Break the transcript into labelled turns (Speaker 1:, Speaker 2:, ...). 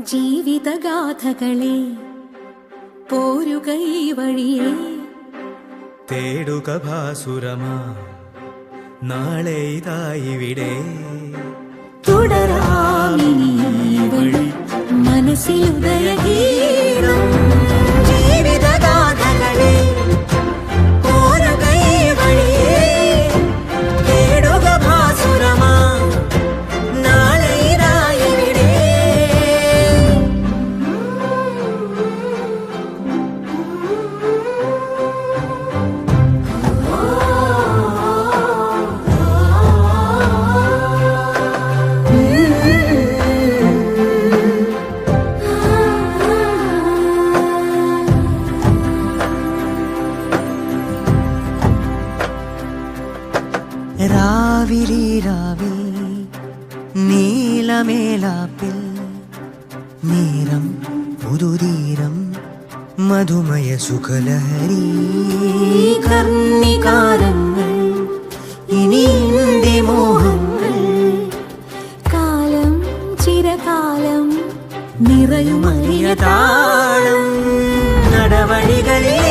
Speaker 1: ജീവിതഗാഥകളെ പോരുക ഈ വഴിയെ.
Speaker 2: തേടുക ഭാസുരമാ നാളെ ഇതായിവിടെ.
Speaker 1: തുടരാമിനി ഈ
Speaker 3: രാവിലീരാവിൽ നീലമേലാപ്പിൽ നീരം പുതുതീരം മധുമയ സുഖലഹരി. കർണികാരങ്ങൾ ഇനി മോഹങ്ങൾ
Speaker 1: കാലം ചിരകാലം നിറയുമറിയ
Speaker 3: താളം നടവഴികളിൽ